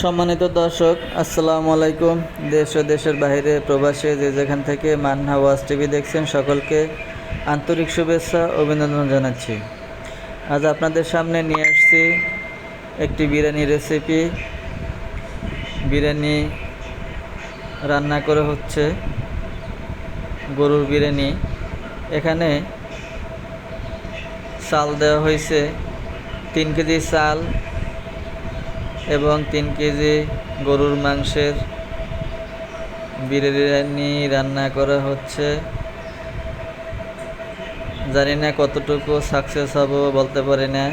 সম্মানিত দর্শক, আসসালামু আলাইকুম। দেশ ও দেশের বাইরে প্রবাসে যে যেখান থেকে মান্না ওয়াজ টিভি দেখছেন সকলকে আন্তরিক শুভেচ্ছা, অভিনন্দন জানাচ্ছি। আজ আপনাদের সামনে নিয়ে আসছি একটি বিরিয়ানি রেসিপি বিরিয়ানি রান্না করে হচ্ছে গরুর বিরিয়ানি। এখানে চাল দেওয়া হয়েছে, তিন কেজি চাল এবং তিন কেজি গরুর মাংসের বিরিয়ানি রান্না করা হচ্ছে। জানি না কতটুকু সাকসেস হব বলতে পারি না।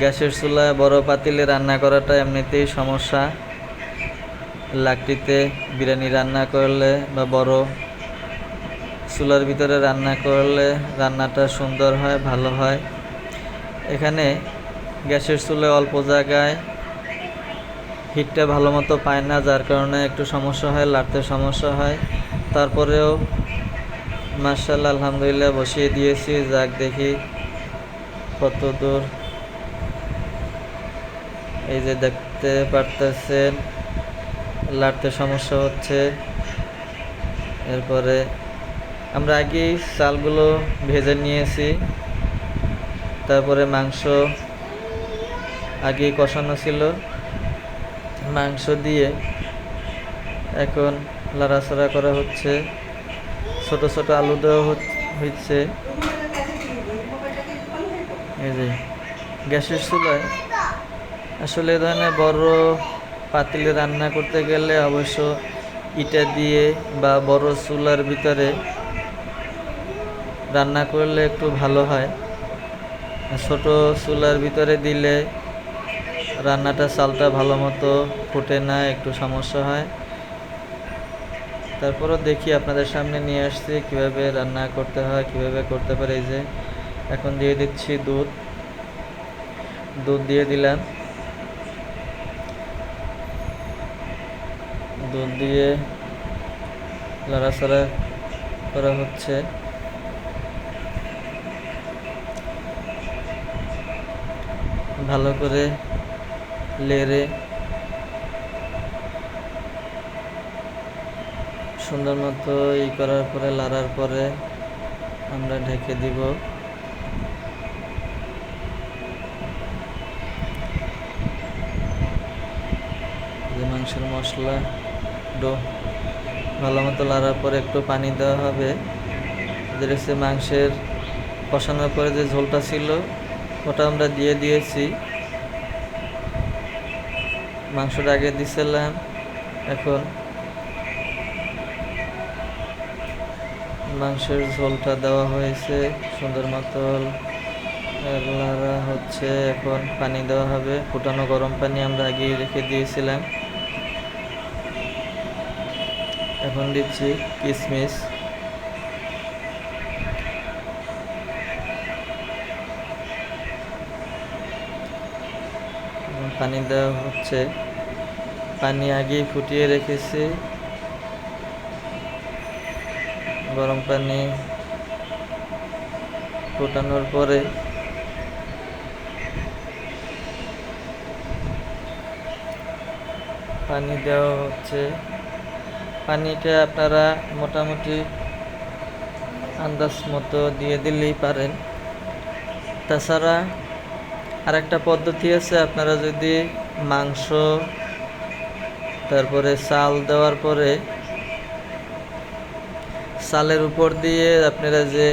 গ্যাসের চুলায় বড় পাতিলে রান্না করাটা এমনিতেই সমস্যা। লাকড়িতে বিরিয়ানি রান্না করলে বা বড় চুলার ভিতরে রান্না করলে রান্নাটা সুন্দর হয়, ভালো হয়। এখানে গ্যাসের চুলায় অল্প জায়গায় হিটটা ভালো মতো পায় না, যার কারণে একটু সমস্যা হয় লাড়তে সমস্যা হয়। তারপরেও মার্শাল আলহামদুলিল্লাহ বসিয়ে দিয়েছি, যাক দেখি কত দূর। এই যে দেখতে পারতেছেন লাড়তে সমস্যা হচ্ছে। এরপরে আমরা আগেই চালগুলো ভেজে নিয়েছি। তারপরে মাংস আগেই কষানো ছিল। মাংস দিয়ে এখন লাড়াচাড়া করা হচ্ছে। ছোট ছোট আলু দেওয়া হচ- হচ্ছে এই যে, গ্যাসের চুলায়। আসলে এ ধরনের বড় পাতিলে রান্না করতে গেলে অবশ্য ইটা দিয়ে বা বড় চুলার ভিতরে রান্না করলে একটু ভালো হয়। ছোট চুলার ভিতরে দিলে রান্নাটা চালটা ভালো মতো ফুটে না, একটু সমস্যা হয়। তারপরও দেখি আপনাদের সামনে নিয়ে আসছি, কীভাবে রান্না করতে হয়, কীভাবে করতে পারে, এই যে এখন দিয়ে দিচ্ছি দুধ। দুধ দিয়ে দিলাম। দুধ দিয়ে লড়াচড়া করা হচ্ছে। ভালো করে লেড়ে সুন্দর মতো ই করার পরে, লাড়ার পরে আমরা ঢেকে দিব। মাংসের মশলা, ডো, ভালো মতো লাড়ার পরে একটু পানি দেওয়া হবে। মাংসের কষানোর পরে যে ঝোলটা ছিল, ওটা আমরা দিয়ে দিয়েছি। মাংসটা আগে দিছিলাম, এখন মাংসের ঝোলটা দেওয়া হয়েছে, সুন্দর মতো লাড়া হচ্ছে, এখন পানি দেওয়া হবে, ফুটানো গরম পানি আমরা আগে রেখে দিয়েছিলাম। এখন দিচ্ছি কিশমিশ এবং পানি দেওয়া হচ্ছে। পানি আগেই ফুটিয়ে রেখেছি। গরম পানি ফোটানোর পরে পানি দেওয়া হচ্ছে। পানিটা আপনারা মোটামুটি আন্দাজ মতো দিয়ে দিলেই পারেন। তাছাড়া আরেকটা পদ্ধতি আছে, আপনারা যদি মাংস, তারপরে চাল দেওয়ার পরে চালের উপর দিয়ে আপনারা যে,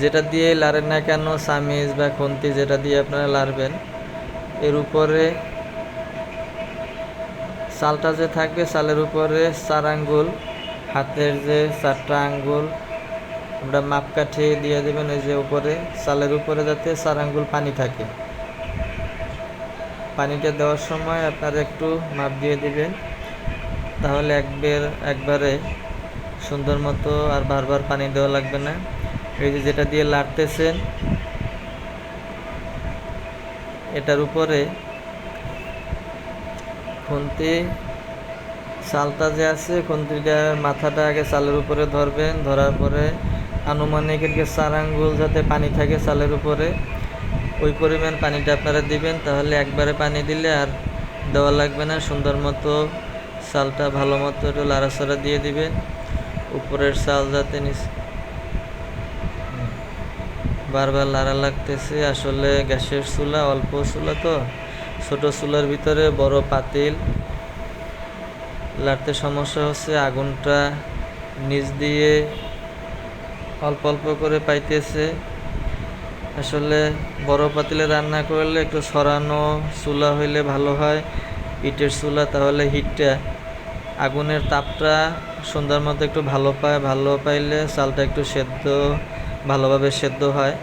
যেটা দিয়ে লাড়েন না কেন সামিজ বা খুন্তি যেটা দিয়ে আপনারা লাড়বেন এর উপরে চালটা যে থাকবে, চালের উপরে চার আঙ্গুল, হাতের যে চারটা আঙ্গুল, আমরা মাপকাঠি দিয়ে দেবেন ওই যে উপরে, চালের উপরে যাতে চার আঙ্গুল পানি থাকে। পানিটা দেওয়ার সময় আপনারা একটু মাপ দিয়ে দিবেন। তাহলে একবার, একবারে সুন্দর মতো আর বারবার পানি দেওয়া লাগবে না। এই যে যেটা দিয়ে লাড়তেছেন, এটার উপরে খুন্তি চালটা যে আছে খুন্তিটার মাথাটা আগে চালের উপরে ধরবেন। ধরার পরে আনুমানিক চার আঙ্গুল যাতে পানি থাকে চালের উপরে ওই পরিমাণ পানিটা আপনারা দিবেন, তাহলে একবারে পানি দিলে আর দেওয়া লাগবে না। সুন্দর মতো চালটা ভালো মতো একটু লাড়াচাড়া দিয়ে দিবেন। উপরের চাল যাতে নিচ বারবার লাড়া লাগতেছে। আসলে গ্যাসের চুলা অল্প চুলা তো। ছোট চুলার ভিতরে বড় পাতিল। লাড়তে সমস্যা হচ্ছে আগুনটা নিচ দিয়ে অল্প অল্প করে পাইতেছে। আসলে বড় পাতিলে রান্না করলে একটু সরানো চুলা হইলে ভালো হয়, ইটের চুলা, তাহলে হিটটা আগুনের তাপটা সুন্দর মতো একটু ভালো পায়, ভালো পাইলে চালটা একটু সেদ্ধ, ভালোভাবে সেদ্ধ হয়।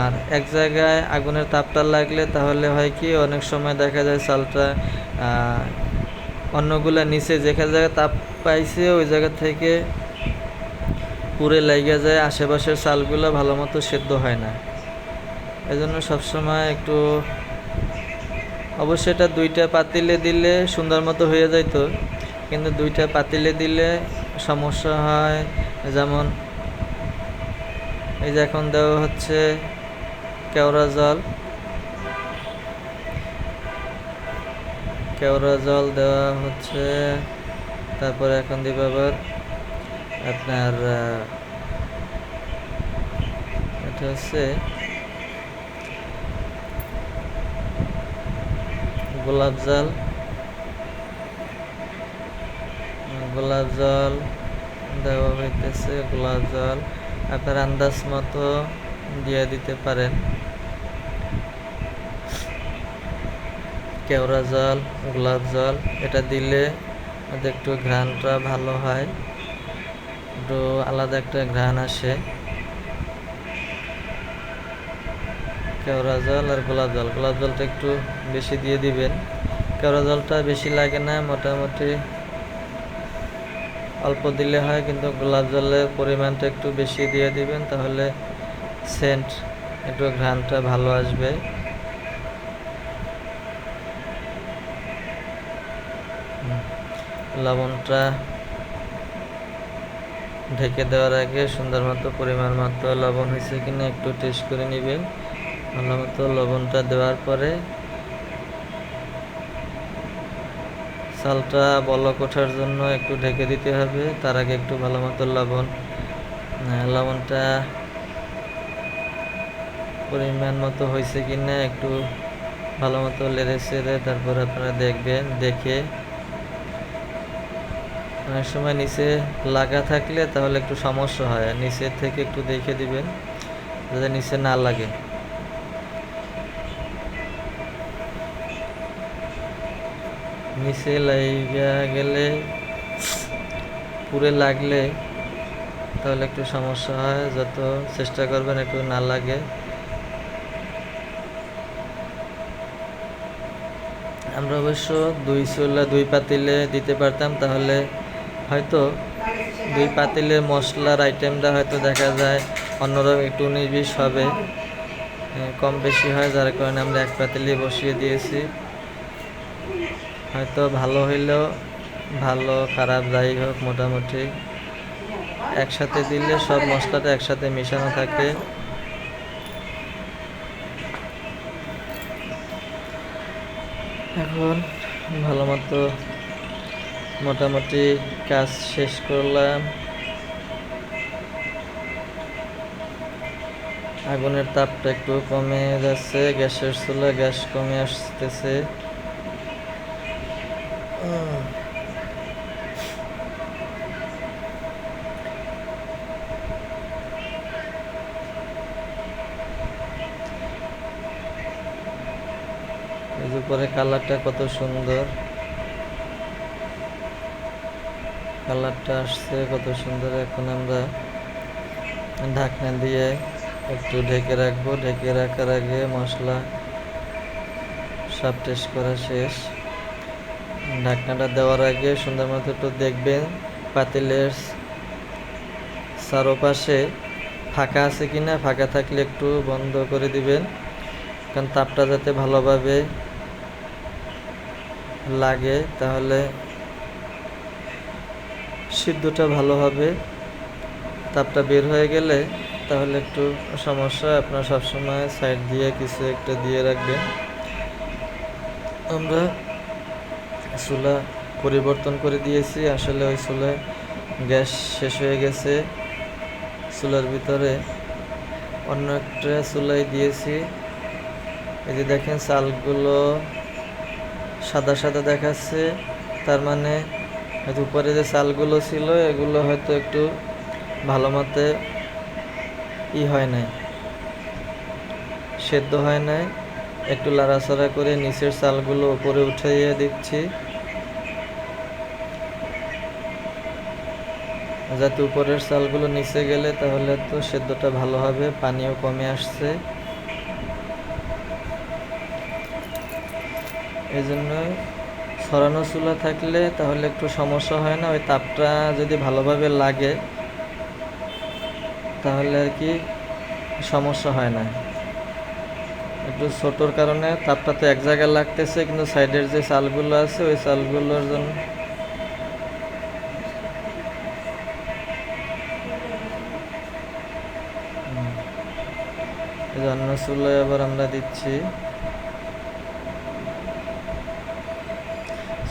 আর এক জায়গায় আগুনের তাপটা লাগলে তাহলে হয় কি, অনেক সময় দেখা যায় চালটা অন্যগুলা নিচে যেখানে জায়গায় তাপ পাইছে, ওই জায়গা থেকে পুড়ে লেগে যায়, আশেপাশের চালগুলো ভালো মতো সেদ্ধ হয় না। এজন্য সবসময় একটু অবশ্যই এটা দুইটা পাতিলে দিলে সুন্দর মতো হয়ে যাইতো কিন্তু দুইটা পাতিলে দিলে সমস্যা হয়, যেমন এই যে এখন দেওয়া হচ্ছে কেওড়া জল। কেওড়া জল দেওয়া হচ্ছে, তারপরে এখন দিব আবার আপনার এটা হচ্ছে গোলাপ জল। গোলাপ জল দেওয়া হইতেছে, গোলাপ জল। আপনার আন্দাজ মতো দিয়ে দিতে পারেন। কেওড়া জল, গোলাপ জল, এটা দিলে একটু ঘ্রাণটা ভালো হয়। একটু আলাদা একটা ঘ্রাণ আসে। কেওড়া জল আর গোলাপ জল। গোলাপ জলটা একটু বেশি দিয়ে দিবেন। কেওড়া জলটা বেশি লাগে না, মোটামুটি অল্প দিলে হয়, কিন্তু গোলাপ জলের পরিমাণটা একটু বেশি দিয়ে দিবেন, তাহলে সেন্ট, একটু ঘ্রাণটা ভালো আসবে। লবণটা ঢেকে দেওয়ার আগে সুন্দর মতো পরিমাণ মতো লবণ হয়েছে কিনা একটু টেস্ট করে নেবেন। ভালো মতো লবণটা দেওয়ার পরে চালটা বলক ওঠার জন্য একটু ঢেকে দিতে হবে। তার আগে একটু ভালো মতো লবণ লবণটা পরিমাণ মতো হয়েছে কিনা একটু ভালো মতো লেড়ে চেড়ে তারপর আপনারা দেখবেন, দেখে অনেক সময় নিচে লাগা থাকলে তাহলে একটু সমস্যা হয়। নিচের থেকে একটু দেখে দিবেন, যাতে নিচে না লাগে। নিচে লাইগা গেলে পুরে লাগলে তাহলে একটু সমস্যা হয়, যত চেষ্টা করবেন একটু না লাগে। আমরা অবশ্য দুই চুলা দুই পাতিলে দিতে পারতাম, তাহলে হয়তো দুই পাতিলের মশলার আইটেমটা হয়তো দেখা যায় অন্যরকম একটু উনিশ বিশ হবে কম বেশি হয়, যার কারণে আমরা এক পাতিলে বসিয়ে দিয়েছি। হয়তো ভালো হইলেও ভালো, খারাপ, যাই হোক, মোটামুটি। একসাথে দিলে সব মশলাটা একসাথে মেশানো থাকে। এখন ভালো মতো মোটামুটি কাজ শেষ করলাম আগুনের তাপটা একটু কমে যাচ্ছে গ্যাসের চুলা গ্যাস কমে আসতেছে উম। এই যে পরে কালারটা কত সুন্দর কালারটা আসছে, কত সুন্দর। এখন আমরা ঢাকনা দিয়ে একটু ঢেকে রাখব। ঢেকে রাখার আগে মশলা সব টেস্ট করা শেষ। ঢাকনাটা দেওয়ার আগে সুন্দর মতো একটু দেখবেন, পাতিলের চারোপাশে ফাঁকা আছে কি না ফাঁকা থাকলে একটু বন্ধ করে দিবেন, কারণ তাপটা যাতে ভালোভাবে লাগে, তাহলে সিদ্ধটা ভালো হবে, তাপটা বের হয়ে গেলে তাহলে একটু সমস্যা, আপনার সবসময় সাইড দিয়ে কিছু একটা দিয়ে রাখবেন। আমরা চুলা পরিবর্তন করে দিয়েছি, আসলে ওই চুলায় গ্যাস শেষ হয়ে গেছে। চুলার ভিতরে অন্য একটা চুলাই দিয়েছি। এই যে দেখেন, চালগুলো সাদা সাদা দেখাচ্ছে, তার মানে হয়তো উপরে যে চালগুলো ছিল, এগুলো হয়তো একটু ভালো মতে ই হয় নাই। সেদ্ধ হয় নাই। একটু লাড়াচাড়া করে নিচের চালগুলো উপরে উঠাইয়ে দিচ্ছি। যাতে উপরের চালগুলো নিচে গেলে তাহলে তো সেদ্ধটা ভালো হবে, পানিও কমে আসছে। এই জন্য ছড়ানো চুলা থাকলে তাহলে একটু সমস্যা হয় না, ওই তাপটা যদি ভালোভাবে লাগে, তাহলে আর কি সমস্যা হয় না। একটু ছোটোর কারণে তাপটা তো এক জায়গায় লাগতেছে, কিন্তু সাইডের যে চালগুলো আছে, ওই চালগুলোর জন্য অন্য চুলায় আবার আমরা দিচ্ছি।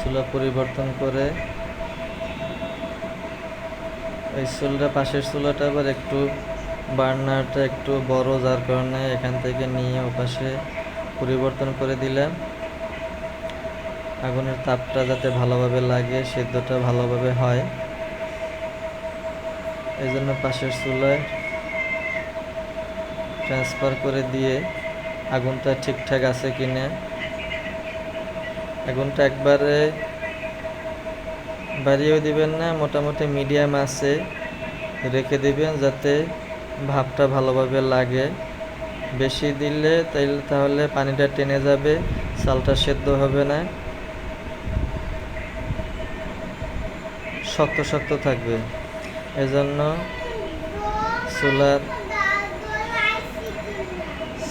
চুলা পরিবর্তন করে এই চুলটা, পাশের চুলাটা আবার একটু বার্নারটা একটু বড়, যার কারণে এখান থেকে নিয়ে ওপাশে পরিবর্তন করে দিলাম। আগুনের তাপটা যাতে ভালোভাবে লাগে, সেদ্ধটা ভালোভাবে হয়। এই জন্য পাশের চুলায় ট্রান্সফার করে দিয়ে আগুনটা ঠিকঠাক আছে কিনা আগুনটা একবারে বাড়িয়েও দিবেন না, মোটামুটি মিডিয়াম আছে। রেখে দিবেন যাতে ভাপটা ভালোভাবে লাগে। বেশি দিলে তাইলে, তাহলে পানিটা টেনে যাবে, চালটা সেদ্ধ হবে না। শক্ত শক্ত থাকবে। এজন্য চুলার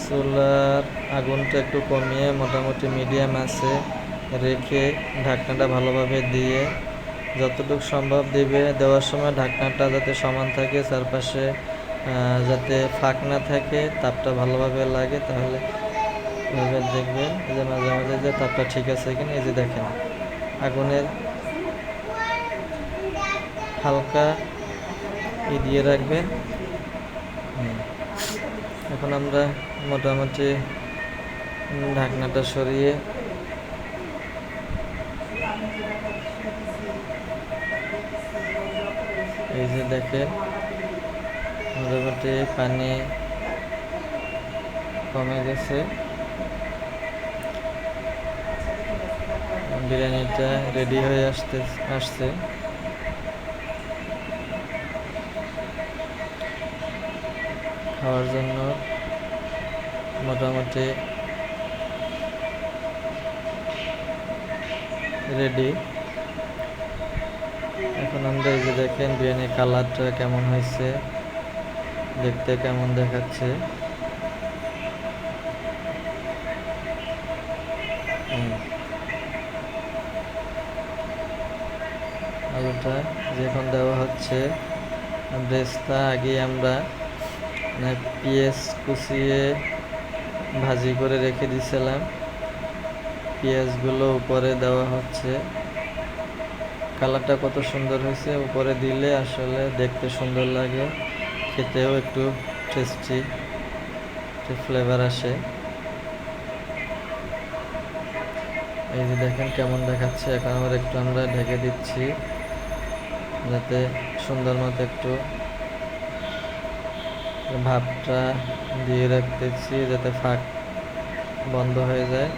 চুলার আগুনটা একটু কমিয়ে মোটামুটি মিডিয়াম আছে। রেখে ঢাকনাটা ভালোভাবে দিয়ে যতটুকু সম্ভব দিবে। দেওয়ার সময় ঢাকনাটা যাতে সমান থাকে, চারপাশে যাতে ফাঁক না থাকে, তাপটা ভালোভাবে লাগে, তাহলে এভাবে দেখবেন যে মাঝে মাঝে যে তাপটা ঠিক আছে কিনা, এই যে দেখেন, আগুনের হালকা ই দিয়ে রাখবেন। এখন আমরা মোটামুটি ঢাকনাটা সরিয়ে এই যে দেখেন, মোটামুটি পানি কমে গেছে। বিরিয়ানিটা রেডি হয়ে আসতে, আসছে। খাওয়ার জন্য মোটামুটি রেডি এখন এই যে দেখেন, বিরিয়ানির কালারটা কেমন হয়েছে, দেখতে কেমন দেখাচ্ছে। আলুটা যখন দেওয়া হচ্ছে, ব্রেস্তা আগে আমরা মানে পেঁয়াজ কুচিয়ে ভাজি করে রেখে দিয়েছিলাম পেঁয়াজগুলো উপরে দেওয়া হচ্ছে। কালারটা কত সুন্দর হয়েছে, উপরে দিলে আসলে দেখতে সুন্দর লাগে, খেতেও একটু টেস্টি একটু ফ্লেভার আসে। এই যে দেখেন কেমন দেখাচ্ছে, এখন আবার একটু আমরা ঢেকে দিচ্ছি, যাতে সুন্দর মতো একটু ভাবটা দিয়ে রাখতেছি, যাতে ফাঁক বন্ধ হয়ে যায়।